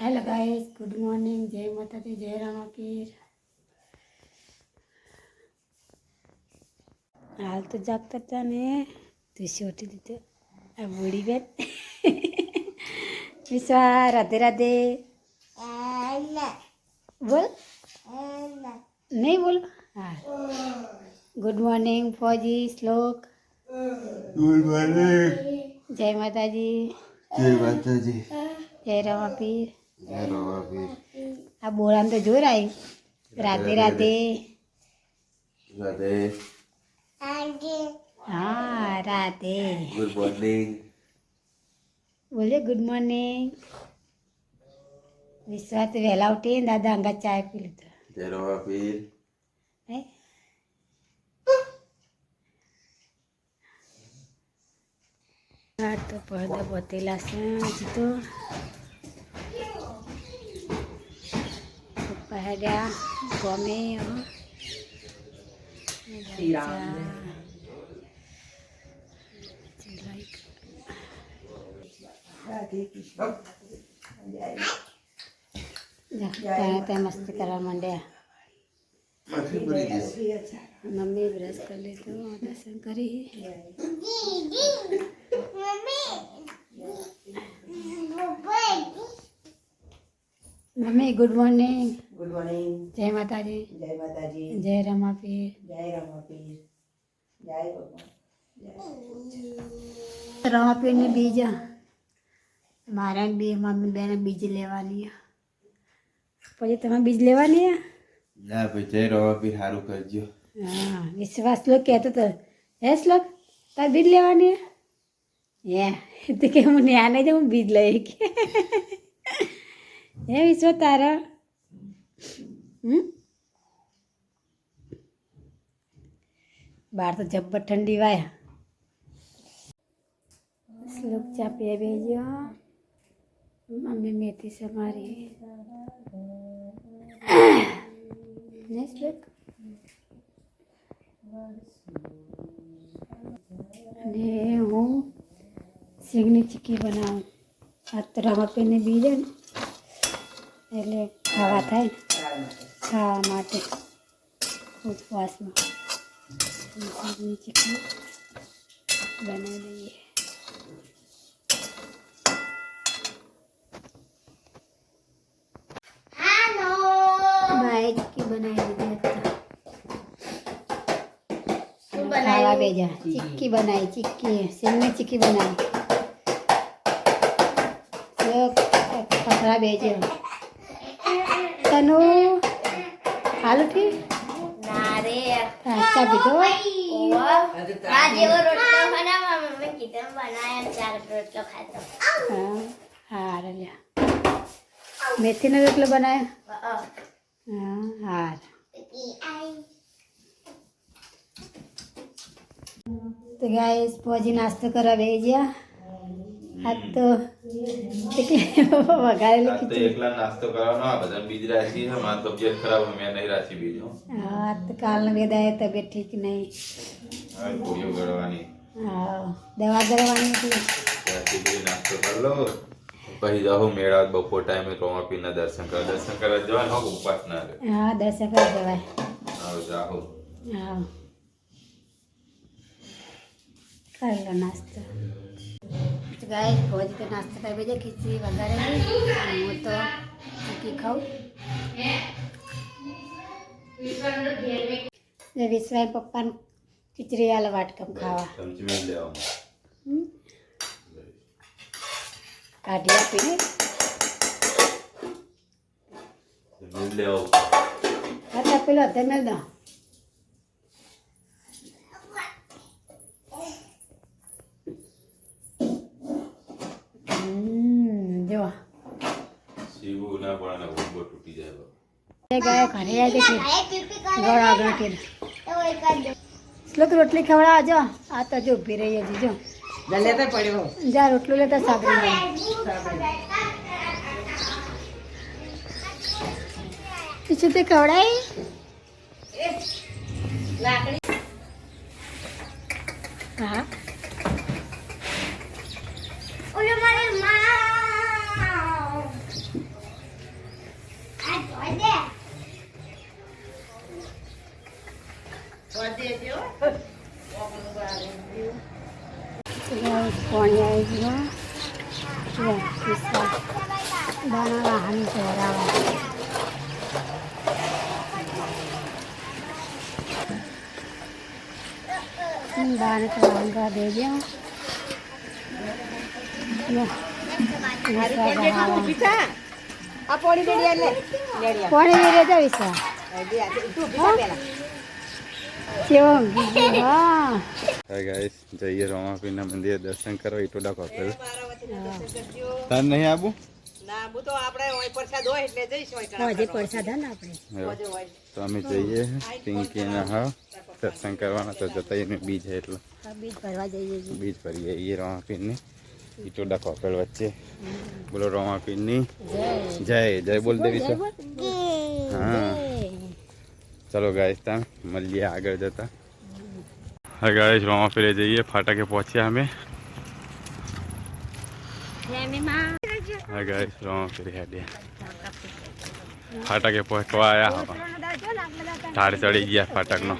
Hello guys good morning જય માતાજી જય રામાપીર હાલ તો જાગતા હતા ને તુસી ઉઠી દીધો આ બુડી બેન વિશ્વા રાધે રાધે બોલ નહીં બોલ હા ગુડ મોર્નિંગ ફોજી શ્લોક ગુડ મોર્નિંગ જય માતાજી જય માતાજી જય રામાપીર જય રવાપીર આ બોલામ તો જોર આવી રાધે રાધે. રાધે. હા રાધે. ગુડ મોર્નિંગ બોલે ગુડ મોર્નિંગ વિશ્વાસ વહેલા ઉઠી દાદા અંગા ચાય પી લીધો. જય રવાપીર હે? હા તો પડદા પોતેલા છે હજી તો. પપ્પા હેડ્યા ગમે ત્યાં મસ્તી કરવા માંડ્યા માથે પડી જશે મમ્મી બ્રશ કરી લીધું દર્શન કરી mummy good morning good morning જય માતાજી. જય માતાજી. જય રમાપીર. જય રમાપીર. જય રમાપીરની બીજ. મારા બે બી મમ્મી બેને બીજ લેવાની પછી તમે બીજ લેવાની હે? ના ભાઈ જય રમાપીર સારું કરજો. હા વિશ્વાસ લોક કહેતો તો હે શ્લોક? તાર બીજ લેવાની હે? હે તો કે હું ન્યા નહીં જાઉં બીજ લઈ કે. હે વિશ્વ તારા? બહાર તો જબ્બર ઠંડી વાય. શ્લોક ચા પીએ બેજો મમ્મી મેથી છે મારી. ને શ્લોક? અને હું સિંગની ચીક્કી બનાવું. આ તો આપીને બીજે ને. એટલે ખાવા થાય ખાવા માટે ઉપવાસમાં. સિંગની બનાવી દઈએ ચીક્કી બનાવી દીધી હતી. ખાવા બેજા ચીક્કી બનાવી ચીક્કી સિંગની ચીક્કી બનાવી. પકડા બેજો તનુ હાલ ઉઠી ચા પીધો હા હાર લ્યા મેથીનો રોટલો બનાવ્યો હા હાર તો ગાઈસ પોજી નાસ્તો કરવા બે ગયા આ તો એટલે વઘારેલી આ તો ખીચડી. એકલા નાસ્તો કરવાનો આ બધા બીજ રાશિ છે મારી તબિયત ખરાબ છે મેં નહીં રાશિ બીજો હા. તો કાલનો વેદાય તબિયત ઠીક નહીં. હવે પૂરીઓ ગળવાની. હા દવા કરવાની હતી રાશિ બીજ નાસ્તો કરી લો. પછી જાઓ મેળા બપોર ટાઈમે રોમાપીરના દર્શન કરવા. દર્શન કરવા જવાનું હોક ઉપવાસ ના રહે? હા દર્શન કરી જવાય. હવે જાઓ. હા. કરી લો નાસ્તો. ગાય ભોજ તો નાસ્તો કરી છે ખીચડી વઘારેલી હું તો ચીકી ખાઉં. ને વિશ્વાસ પપ્પાને ખીચડી આલે વાટકમ ખાવા. મેળ? કાઢી આપીને. હા પેલો મેલ દો જો સીવું ના પડે ને ઊભો તૂટી જાય બાપ ગયા ઘરે આજે કે ગળ આગળ કે શ્લોક રોટલી ખવડાવો જો આ તો જો ઊભી રહી હજી જો જલે પડ્યો. જા રોટલું લેતા સાબરી પીછું તે ખવડાય? હા. દાણા વાહન પહેરાવા બાર કરવાંગા દે દો પોણી મેળ્યા લે પોણી મેળ્યા જાવીશ તું પેલા હા હાય ગાઈસ જઈએ રોમાપીરના મંદિરે દર્શન કરવા ઈટોડા કોપેલ તાર નહીં આવું ના હું તો આપણે ઓય પ્રસાદ હોય એટલે જઈશ હોય હોજે પ્રસાદ હા ને આપણે? એવું. તો અમે જઈએ પિંકીના હા દર્શન કરવાના તો જતા એને બીજ છે એટલે બીજ ભરવા જઈએ રોમાપીરની. ઈટોડા કોપેલ વચ્ચે. બોલો રોમાપીરની. જય. જય જય બોલ દેવી છો હા. ચલો ગાઈશ ત્યાં મળીએ આગળ જતા હા ગાઈશ મામા ફેરે જઈએ ફાટકે પહોંચ્યા અમે હા ગાઈશ મામા ફેરે હેડે ફાટકે પહોંચવા આવ્યા હવે ઠાર ચડી ગયા ફાટકનો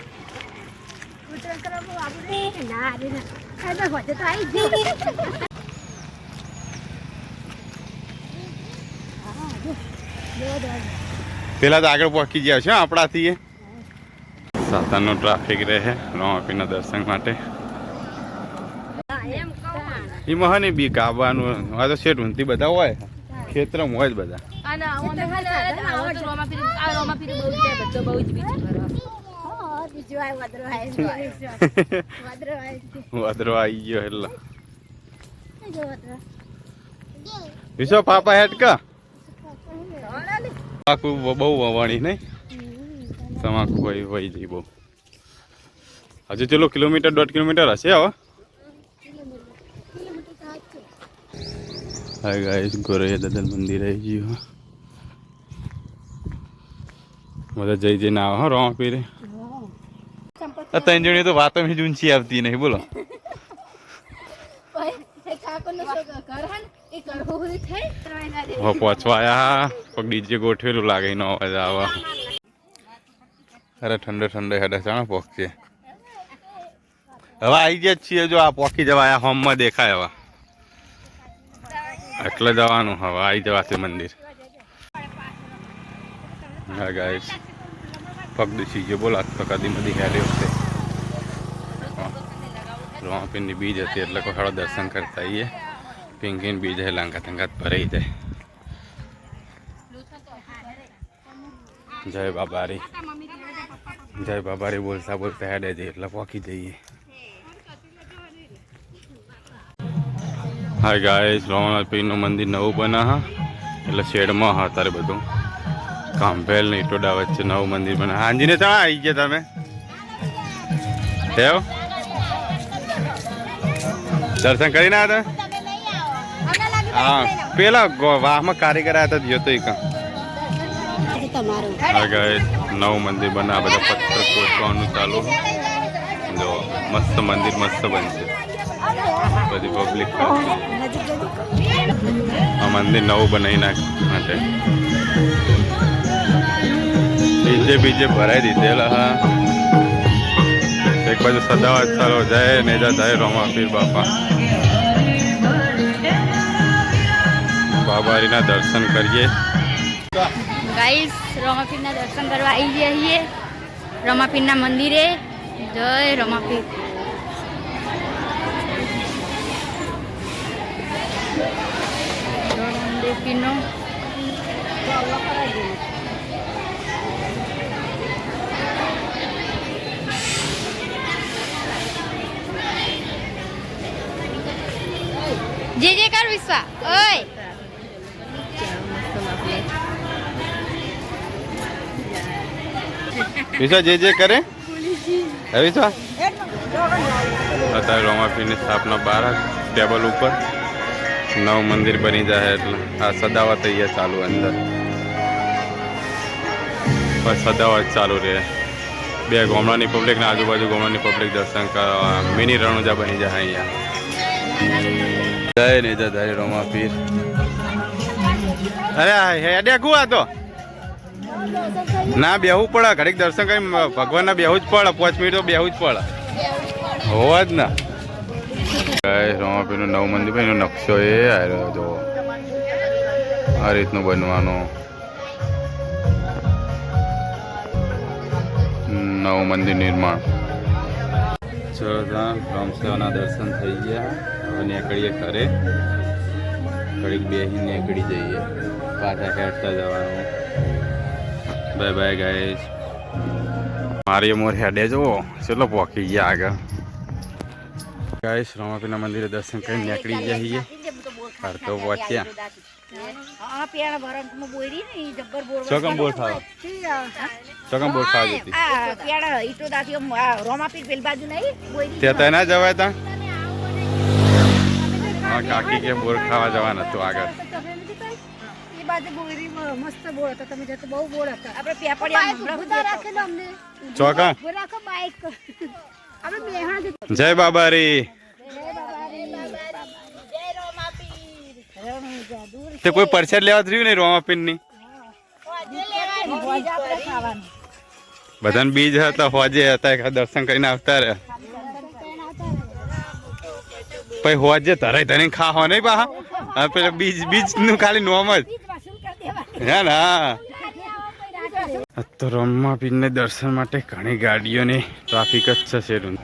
ના રે ના આ તો હોજે તો આવી ગયો પેલા તો આગળ પહોંચી ગયા છે આપણાથી એ ટ્રાફિક રહે રોમાપીના દર્શન માટે. એ મહાની બી ગાવાનું આ તો શેઠ ઊંધી બધા હોય. ખેતરમાં હોય જ બધા. વદરો આવે ગયો એટલે. વિશ્વ પાપા હેટકા બહુ વવાણી નહીં તમાકુ હોય વહી જઈ બહુ. હજુ ચેલો કિલોમીટર દોઢ કિલોમીટર હશે હવે હાય ગાઈસ ગોરૈયા દદલ મંદિર આવી ગયું બધા જઈ જઈને આવો હો રોમા પીરે. ત્રણ જણી તો વાતો મેં ઊંચી આવતી નહીં બોલો. હવે પહોંચવા આયા. કોઈક ડીજે ગોઠવેલું લાગે એનો અવાજ આવે. અરે ઠંડો ઠંડો હેડે ચાણ પોકશે હવે આવી ગયા છીએ જો, આ પોકી જવા, આ હોમમાં દેખાય હવે. એટલે જવાનું હવે આવી જવાથી મંદિર. હા ગાઈસ પગ દુસી ગયો, બોલા તો કદી બધી હેડી વખતે રોમાપીનની બીજ હતી, એટલે કોઈ સારો દર્શન કરતા આવીએ પિંકીન બીજ હે, લાંગા તંગાત ભરાઈ જાય. જય બાબારી. જય બાબારી બોલતા બોલતા હેડે જઈએ એટલે પોકી જઈએ. હા ગાય રોમાપીનું મંદિર નવું બના હા? એટલે શેડમાં હા અત્યારે બધું. કાંભેલ ને ઇટોડા વચ્ચે નવું મંદિર બના. હાંજીને ચા આવી ગયા તમે? દેવ દર્શન કરીને આવ્યા હતા હા. પેલા વાહમાં કારીગર આવ્યા હતા જોતો તમારું. હા ગાઈસ નવું મંદિર બના બધા પથ્થર કોટવાનું ચાલુ. જો, મસ્ત મંદિર, મસ્ત બનશે. બધી પબ્લિક આ મંદિર નવું બનાવી નાખ માટે. બીજે બીજે ભરાઈ દીધેલા, હા. એક બાજુ સદાવાદ ચાલો જા જાય રોમા પીર બાપા. બાબારીના દર્શન કરીએ. ગાઈસ, રમાપીરના દર્શન કરવા આવી ગયા છીએ. રમાપીરના મંદિરે. જય રમાપીર રમાપીરનો જે જે કર વિશ્વા. ઓય. વિશ્વા જે જે કરે? હે વિશ્વા અત્યારે રોમાપીરની સ્થાપના બાર ટેબલ ઉપર નવું મંદિર બની જાય એટલે આ સદાવત અહીંયા ચાલુ અંદર. બસ સદાવત ચાલુ રહે. બે ગોમડાની પબ્લિક ને આજુબાજુ ગોમડાની પબ્લિક દર્શન કરવા મિની રણુજા બની જાય અહીંયા. જય ને જય જય રોમાપીર. અરે હેડે કુ આ તો? ના, બેહવું પડે. ઘડીક દર્શન કરી ભગવાનના બેહવું જ પડે. પાંચ મિનિટ તો બેહવું જ પડે. હોવા જ ના. ગાય રોમાપીરનું નવું મંદિર એનો નકશો એ આવ્યો જો આ રીતનું બનવાનું. નવું મંદિર નિર્માણ. ચલો ત્યાં રામસેવાના દર્શન થઈ ગયા. હવે નીકળીએ ઘરે. ઘડીક બેસી નીકળી જઈએ. પાછા ખેડતા જવાનું. બાય બાય ગાઈસ મારી મોર હેડે જુઓ. ચલો પોકી ગયા આગળ. ગાઈસ રમાપીના મંદિરે દર્શન કરીને નીકળી જઈએ ઘર તો પહોંચ્યા. ચોકમ બોર ખાવા. ચોકમ બોર ખાવા જતી આ પેણ ઈટો દાથી આમ આ રોમાપીર પેલ બાજુ નહીં બોયરી ત્યાં ત્યાં ના જવાય તા. કાકી કે બોર ખાવા જવાના હતું આગળ. બાજુ બોરી મસ્ત બોર હતો તમે જતો બહુ બોર હતા. આપણે પેપડિયા રાખેલો અમને. ચોકા રાખો બાઈક. આપણે બેહાણ જ જય બાબારી. તે કોઈ પરસાદ લેવા રહ્યું નહીં રોમાપીનની? બધાને બીજ હતા હોજે હતા એક દર્શન કરીને આવતા રહ્યા. પછી હોજે તરાય તને ખા હો નહીં પાહા પેલા બીજ બીજનું ખાલી નોમ જ. હે. ના તો રમાપીરને દર્શન માટે ઘણી ગાડીઓની ટ્રાફિક જ છે શેરું.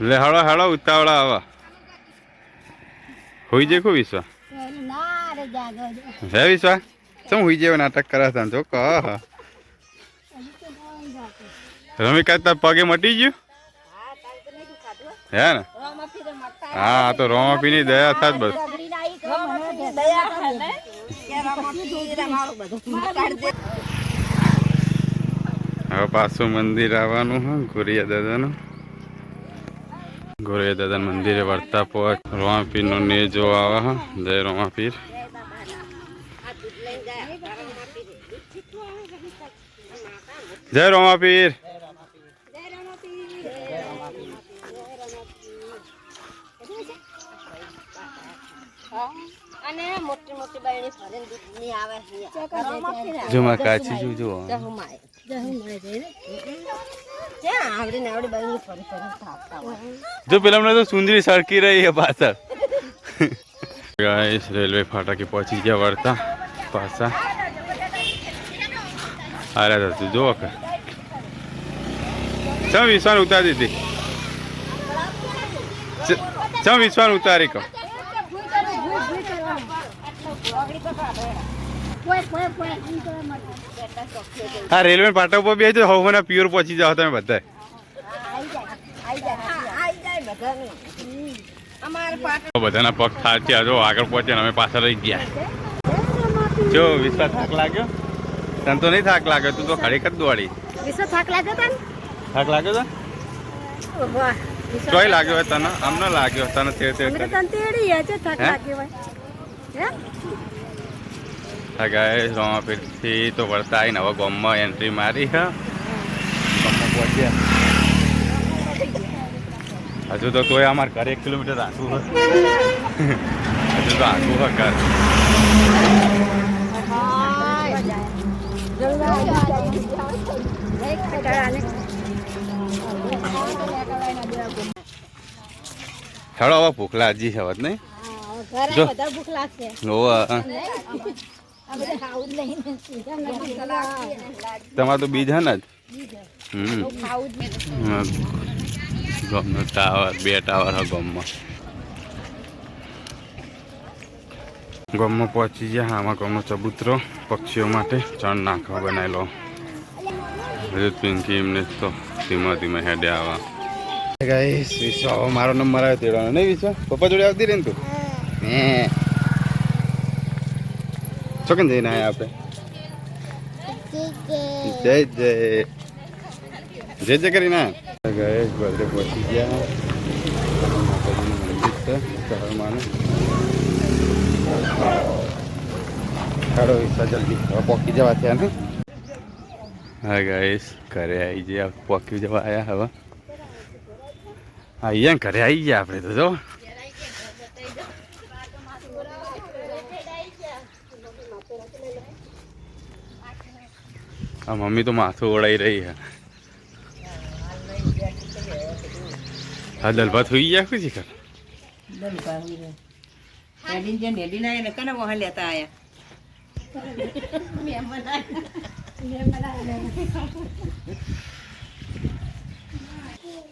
લે હળો હળો ઉતાવળા આવા. હોઈ જાય કોઈ વિશ્વા? ના રે હે વિશ્વા? શું હોઈ જાય નાટક કરાતા જો કહ રમી કાતા પગે મટી ગયું? હે ને? હા તો રોમા પીની દયા થાત બસ. હવે પાછું મંદિર આવવાનું હા, ગોરિયા દાદાનું. ગોરિયા દાદા મંદિરે વર્તા પહોંચ રોમાપીરનો ને જો આવે હા, જય રોમાપીર જય રોમાપીર અને મોટી મોટી બાયણી ફરીને દૂધની આવે છે. જો માં કાચી જો જો જહુમાય ત્યાં આવડી ને આવડી બાયણી ફરી ફરી થાકતા જો પેલા મને તો સુંદરી સરકી રહી છે પાછળ. ગાઈસ રેલવે ફાટકે પહોંચી ગયા વળતા પાછા. અરે હતું જો કે. ચમ વિશ્વાન ઉતારી દીધી? ચ- ચમ વિશ્વાન ઉતારી કહો. હા રેલવે ફાટક પર બે જો મને પ્યોર પહોંચી જાવ તમે બધા બધાને પગ થાચ્યા જો આગળ પહોંચ્યા અમે પાછળ રહી ગયા. જો વિશ્વાસ થાક લાગ્યો? તને તો નહીં થાક લાગ્યો તું તો ખરેખર દોડી. વિશ્વાસ થાક લાગ્યો તને? થાક લાગ્યો તો તોય લાગ્યો તને આમ ન લાગ્યો તને તને તેડી થાક લાગ્યો હે? હા ગાય રોમાપીરથી તો વળતા આવીને હવે ગોમમાં એન્ટ્રી મારી હા. ગોમમાં પહોંચ્યા હજુ તો તોય અમારે ઘરે એક કિલોમીટર આખું હોય. હજુ તો આખું હોય ઘર. હેડો હવે ભૂખ લાગી છે હવે નહીં? ભૂખ લાગશે. તમારે તો બીજ ને જ. ગમનો ટાવર બે ટાવર હા ગમમાં. ગમમાં પહોંચી ગયા આમાં ગમનો ચબૂતરો પક્ષીઓ માટે ચણ નાખવા બનાવેલો. હજુ પિંકી એમને તો ધીમા ધીમે હેડે આવા. ગાઈસ વિશ્વ મારો નંબર આવ્યો તેડવાનો. નહીં વિશ્વ પપ્પા જોડે આવતી રહી ને તું? હે. ચોકન જઈને આવ્યા આપણે જય જય. જય જય કરીને ગયે બધે પહોંચી ગયા. છે ચરણમાનું ચાલો જલ્દી પોકી જવા થયા ને? હા ગાઈસ ઘરે આવી ગયા. પોકી જવા આવ્યા હવે. અહીંયા ઘરે આવી ગયા આપણે તો જો. આ મમ્મી તો માથું ઓળાઈ રહી હે હા દલભા થઈ હોઈ ગયા ખુશી કર દલ ભાવી રે ડેડી જે ડેડી ના એને કને વહા લેતા આયા?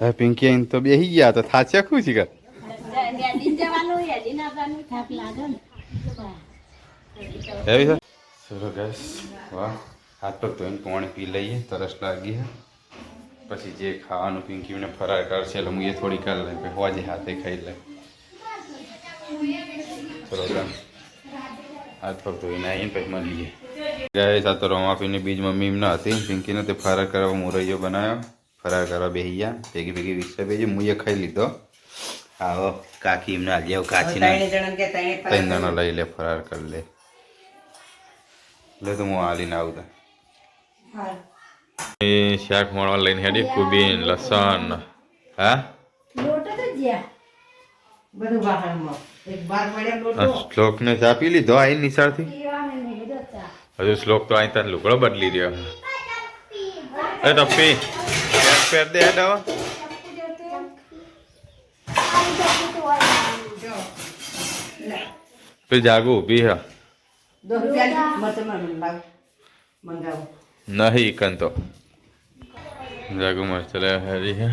હા પિંકી અહીં તો બેસી ગયા તો થાચ્યા ખુશી કર થાક લાગે ને એવી છે? ચલો ગેસ વાહ. હાથ તો ધોઈને પાણી પી લઈએ તરસ લાગી પછી જે ખાવાનું પિંકીને ફરાર કરશે એટલે હું એ થોડી કરી લઈ હોજે હાથે ખાઈ લે. થોડો હાથ પગ ધોઈને આવીને પછી મળીએ. ગાય આ તો પીને બીજ મમ્મી એમને હતી. પિંકીને તે ફરાર કરવા મોરૈયો બનાવ્યો ફરાર કરવા બેસી ગયા ભેગી ભેગી વિકસે બેજી હું ખાઈ લીધો. આવો કાકી એમને આજે કાચીને. ત્રણે જણા લઈ લે ફરાર કરી લે. એટલે તો હું હાલીને આવું તા. એ શાક મળવા લઈને હેડી કુબીન લસણ હા? લોટો તો જ્યાં. બધું વાહણમાં એક બાર મળ્યા લોટો. શ્લોકને ચા પી લીધો મેં લીધો ચા. હજુ શ્લોક તો અહીં તને લુગડો બદલી રહ્યો. એ ટપ્પી પહેર દે હેડાવા પેલી જાગુ ઊભી હા. મંગાવો. નહીં કન તો જાગુ મસ્ત લે હેરી હે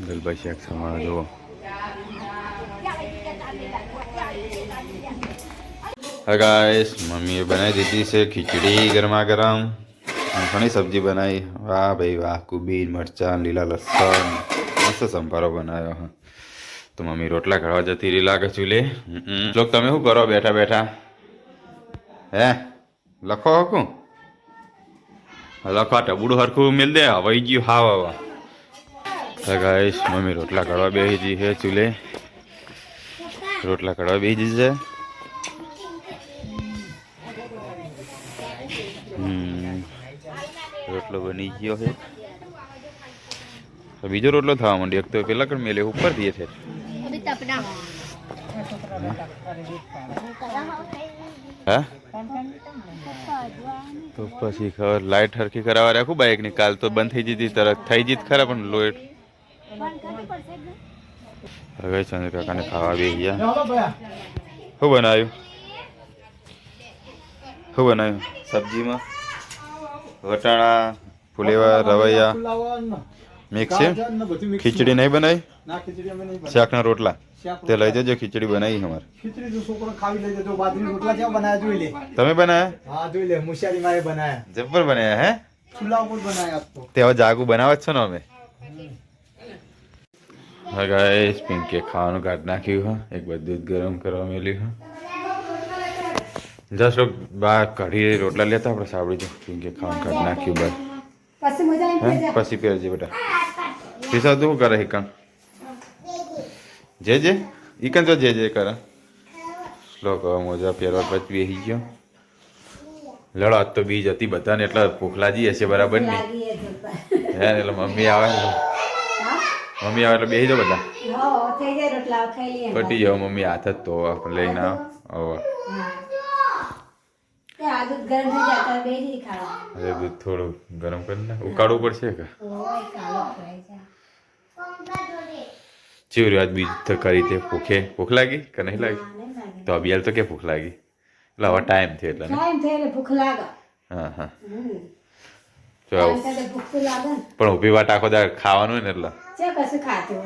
દલભાઈ શાક સમારા જુઓ હા ગાઈસ મમ્મીએ બનાવી દીધી છે ખીચડી ગરમા ગરમ અને ઘણી સબ્જી બનાવી વાહ ભાઈ વાહ કુબીર મરચાં લીલા લસણ મસ્ત સંભારો બનાવ્યો હા તો મમ્મી રોટલા ઘડવા જતી રહી લાગે ચૂલે લોક તમે શું કરો બેઠા બેઠા હે લખો હકું? લખો ટબુડું હરખું મિલ દે વહી ગયું હા વાવા ગાઈશ મમ્મી રોટલા ઘડવા બેસી જી છે ચૂલે. રોટલા ઘડવા બેસી છે. રોટલો બની ગયો છે. બીજો રોટલો થવા માંડ્યો. એક તો પેલા કણ મેલે ઉપર દે છે. હા? તો પછી ખબર લાઈટ હરખી કરાવવા રાખું બાઈકની કાલ તો બંધ થઈ જતી તરત થઈ જીત ખરા પણ લોટ હવે ચંદ્ર કાકાને ખાવા બે ગયા. શું બનાવ્યું? શું બનાવ્યું? સબ્જીમાં? વટાણા ફુલેવા રવૈયા મિક્સ છે? ખીચડી નહીં બનાવી. શાકના રોટલા? તે લઈ જજો ખીચડી બનાવી અમારે. ખીચડી તો છોકરો ખાવી લેજે તો બાજરી રોટલા કેવા બનાયા જોઈ લે. તમે બનાયા? હા જોઈ લે મુશિયારી મારે બનાયા. જબ્બર બનાયા હે? ચૂલા ઉપર બનાયા આજ તો. તે હવે જાગુ બનાવે જ છો ને અમે? હા ગાઈસ પિંકે ખાવાનું કાઢ નાખ્યું હા. એક બધું દૂધ ગરમ કરવા મેલ્યું હા. જસ્ટ બા કઢી રોટલા લેતા આપણે સાંભળી જો પિંકે ખાવાનું કાઢ નાખ્યું બાર પછી મજા આવી હે? પછી પહેરજે બેટા. પીસા તું શું કરે હિકન જે જે હિકન તો જે જે કરે? શ્લોક હવે મોજા પહેરવા પછી બેસી ગયો. લડત તો બીજ હતી બધાને એટલે ભૂખ લાગી હશે બરાબર ને. હે એટલે મમ્મી આવે મમ્મી આવે એટલે બેસી જાઓ બધા. પટી જાઓ મમ્મી હાથ જ તો લઈને આવો. અરે દૂધ થોડું ગરમ કરી ને. ઉકાળવું પડશે કે? ચીવ આજ બીજ તો કરી તે ભૂખે ભૂખ લાગી કે નહીં લાગી. તો અભિયાલ તો કે ભૂખ લાગી? એટલે હવે ટાઈમ થયો એટલે ટાઈમ થાય એટલે ભૂખ લાગે. હા હા. જો પણ ઊભી વાત આખો દાડ ખાવાનું હોય ને એટલે. છે કશું ખાતું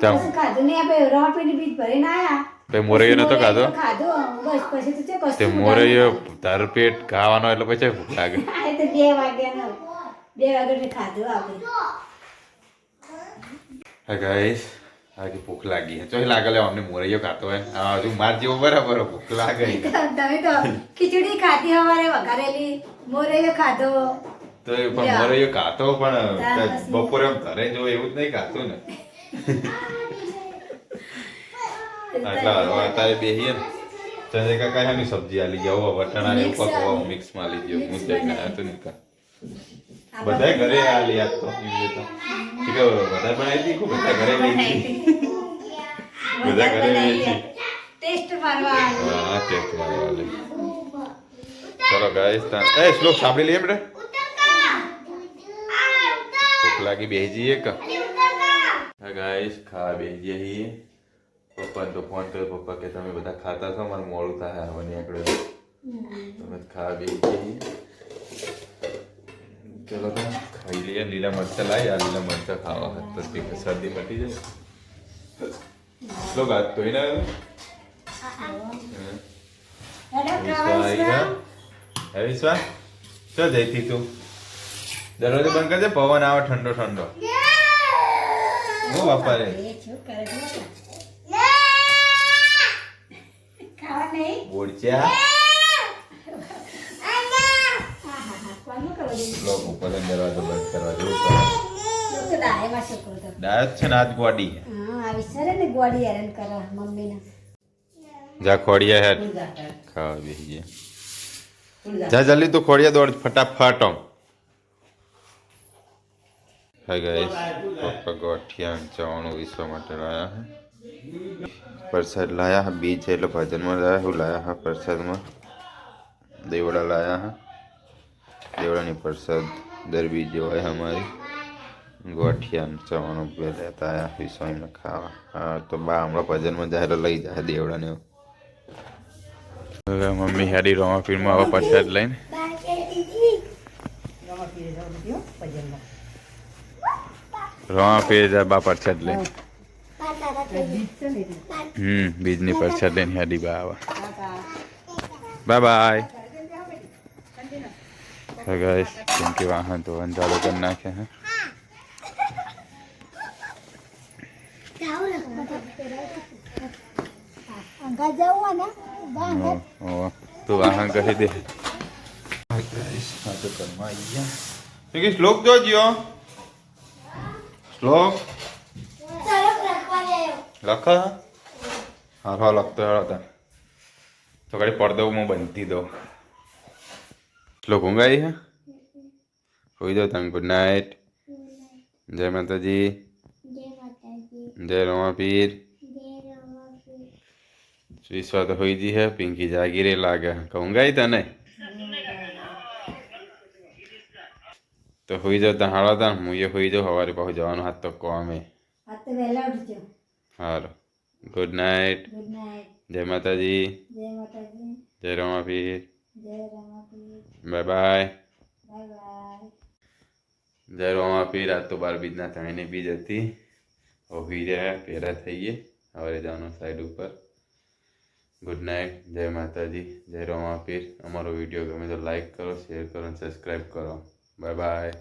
કશું ખાતું નહીં. આપણે રોપીની બીજ ભરીને આયા. પછી મોરૈયો નતો ખાધો? ખાધું બસ પછી તો કશું તે મોરૈયો તાર પેટ ખાવાનો એટલે પછી ભૂખ લાગે. આ તો બે વાગ્યાનો બે વાગ્યાને ખાધો આપણે હા ગાઈસ આજે ભૂખ લાગી હે ચોય લાગે અમને મોરૈયો ખાતો આ હજુ માર જેવો બરાબર ભૂખ લાગે. તમે તો ખીચડી ખાધી અમારે વઘારેલી મોરૈયો ખાધો. તો એ પણ મોરૈયો ખાતો પણ બપોરે આમ ઘરે જો એવું જ નહીં ખાતું ને. એટલે અત્યારે બેહીએ ને. ચંદ્ર કાકા સબ્જી આલી ગયા. હોવા વટાણા ને Mix પકવા. મિક્સમાં આલી ગયો. હું જઈને આવ્યો તો નીકા બધાય ઘરે આ આજ તો એમ તો હે, બધા બનાવી હતી ખૂબ બધા ઘરે લઈ હતી. બધા ઘરે લઈ હતી. ટેસ્ટ મારવા હા ટેસ્ટ મારવા લે ચલો ગાઈસ તા એ શ્લોક સાંભળી લઈએ બેટા ભૂખ લાગી બેહી જઈએ કે હા ગાઈસ ખા બેસી જઈએ પપ્પા તો ફોન કર્યો પપ્પા કે તમે બધા ખાતા છો? મારું મોડું થાય હવે નીકળ્યો તમે ખા બેસી જઈએ. ચલો તો ખાઈ લઈએ લીલા મરચાં લાવી આ લીલા મરચાં ખાવા હતા તો શરદી મટી જાય. લો ગાત તો ના હે? વિશ્વા ચો જઈથી તું? દરવાજો બંધ કરજે પવન આવે ઠંડો ઠંડો. હું બાપા રે એ શું કરે છે ખાવા નહીં બોડચ્યા કોનું કરો છો? લોક ઉપર દરવાજો બંધ કરવા જેવું કરે એવું તો ડાયમાં શું કરો તો ડાયટ છે ને આજ ગોડી હા આવી સરે ને ગોળી હેરાન કરે મમ્મીને જા ખોડિયા હેડ ખાવા બેસી ગયા જા જલ્દી તું ખોડિયા દોડ ફટાફટ આમ હાય ગાઈસ પપ્પા ગોઠિયા અને ચવાણું વિશ્વ માટે લાયા હે પ્રસાદ લાયા હે બીજ છે એટલે ભજનમાં લાયા હું લાયા હા પ્રસાદમાં દેવડા લાયા હા દેવડાની પ્રસાદ દરબી જોવાય અમારી. ગોઠિયા ચવાણું લેતા આયા વિશ્વને ખાવા. હા તો બા હમણાં ભજનમાં જાહેર લઈ જાય દેવડાને હવે મમ્મી હારી રોમા ફિલ્મમાં હવે પ્રસાદ લઈને. રમા પીરે બા પ્રસાદ લઈને. હમ, બીજની પ્રસાદ લઈને હેડી બા આવે. Bye bye. તો ગાઈસ કેમ કે વાહન તો ચાલુ કરી નાખે હે અંગા જવું ને બા ઓ, ઓ, તું વાહન કહી દે હા તો ઘરમાં આવી ગયા શ્લોક જોજો શ્લોક લખ હા હા લખતો હતા તો કઈ પડદો હું બંધી દઉં શ્લોક ઊંઘાઈ હે હોઈ જાઓ તમે ગુડ નાઇટ જય માતાજી જય રમાપીર વિશ્વા તો હોઈ જી હે પિંકી જાગી રે લાગે કહુંગાઈ તને તો હોઈ જાવ તા હાલો તા હું એ હોઈ જાઉં સવારે પાછું જવાનું હાથ તો કોમે હાલો ગુડ નાઇટ જય માતાજી જય માતાજી જય રમાપીર જય રમાપી બાય બાય જય રમાપીર આજ તો બાર બીજના ત્રણેય બીજ હતી. ઊભી રહ્યા પેરા થઈએ હવે જવાનું સાઈડ ઉપર. ગુડ નાઇટ જય માતાજી. જય રમાપીર અમારો વીડિયો ગમે તો લાઈક કરો શેર કરો અને સબસ્ક્રાઈબ કરો. Bye bye